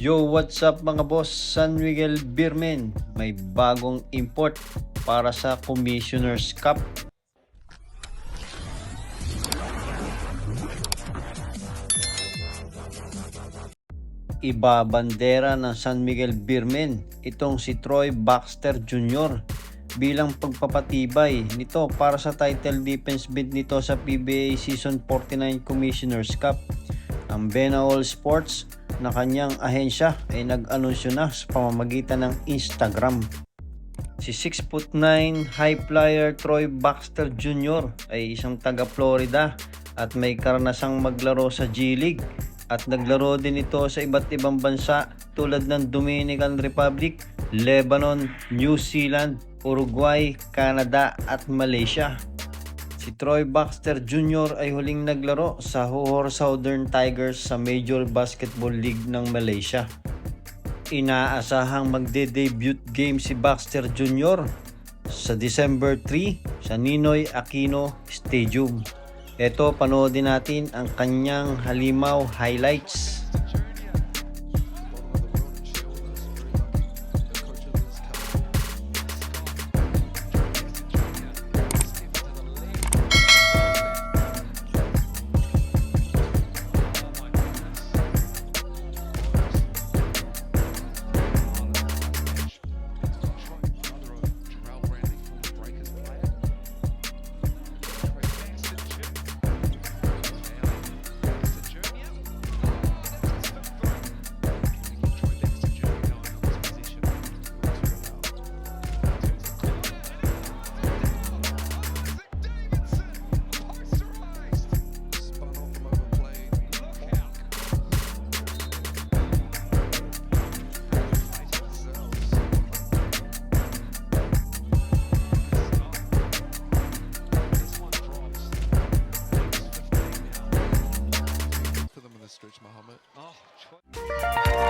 Yo, what's up mga boss? San Miguel Beermen. May bagong import para sa Commissioner's Cup. Ibabandera ng San Miguel Beermen itong si Troy Baxter Jr. bilang pagpapatibay nito para sa title defense bid nito sa PBA Season 49 Commissioner's Cup. Ang Bena All Sports na kanyang ahensya ay nag-anunsyo na sa pamamagitan ng Instagram. Si 6'9 high flyer Troy Baxter Jr. ay isang taga Florida at may karanasang maglaro sa G-League at naglaro din ito sa iba't ibang bansa tulad ng Dominican Republic, Lebanon, New Zealand, Uruguay, Canada at Malaysia. Si Troy Baxter Jr. ay huling naglaro sa Johor Southern Tigers sa Major Basketball League ng Malaysia. Inaasahang magde-debut game si Baxter Jr. sa December 3 sa Ninoy Aquino Stadium. Ito, panoodin natin ang kanyang halimaw highlights. Stretch, Muhammad. Oh,